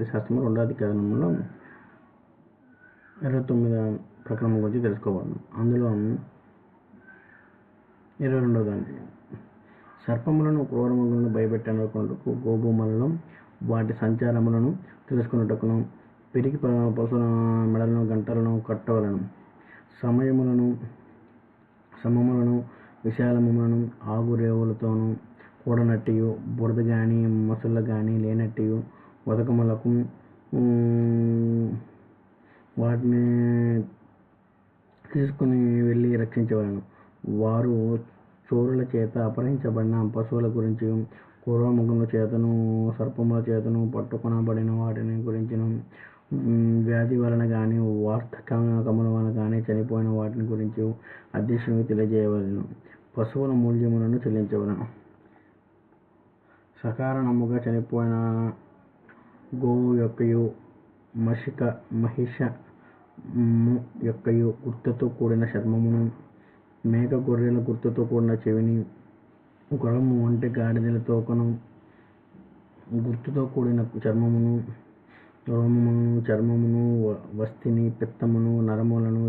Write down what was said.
జాతి శాస్త్రము రెండో అధికారంలో ఇరవై తొమ్మిది ప్రకరణం గురించి తెలుసుకోవాలి అందులో ఇరవై రెండవ దానికి సర్పములను క్రూరములను భయపెట్టనుకుంటూ గోభూములను వాటి సంచారములను తెలుసుకున్నట్టుకును పెరిగి పశువుల మెడలను గంటలను కట్టవలను. సమయములను సమములను విశాలములను ఆగురేవులతోనూ కూడనట్టియు బురద కానీ మసళ్ళ కానీ లేనట్టియు బతుకమ్మలకు వాటిని తీసుకుని వెళ్ళి రక్షించేవాళ్ళను. వారు చోరుల చేత అపహరించబడిన పశువుల గురించి క్రూరముఖముల చేతను సర్పముల చేతను పట్టుకొనబడిన వాటిని గురించిన వ్యాధి వలన కానీ వార్ధకముల వలన కానీ చనిపోయిన వాటిని గురించి అధ్యక్షునికి తెలియజేయవలను. పశువుల మూల్యములను చెల్లించవలను. సకారణముగా చనిపోయిన గోవు యొక్కయు మషిక మహిషము యొక్కయు గుర్తుతో కూడిన చర్మమును మేక గొర్రెల గుర్తుతో కూడిన చెవిని గుర్రము వంటి గాడిదల తోకను గుర్తుతో కూడిన చర్మమును రోమమును చర్మమును వస్తిని పిత్తమును నరములను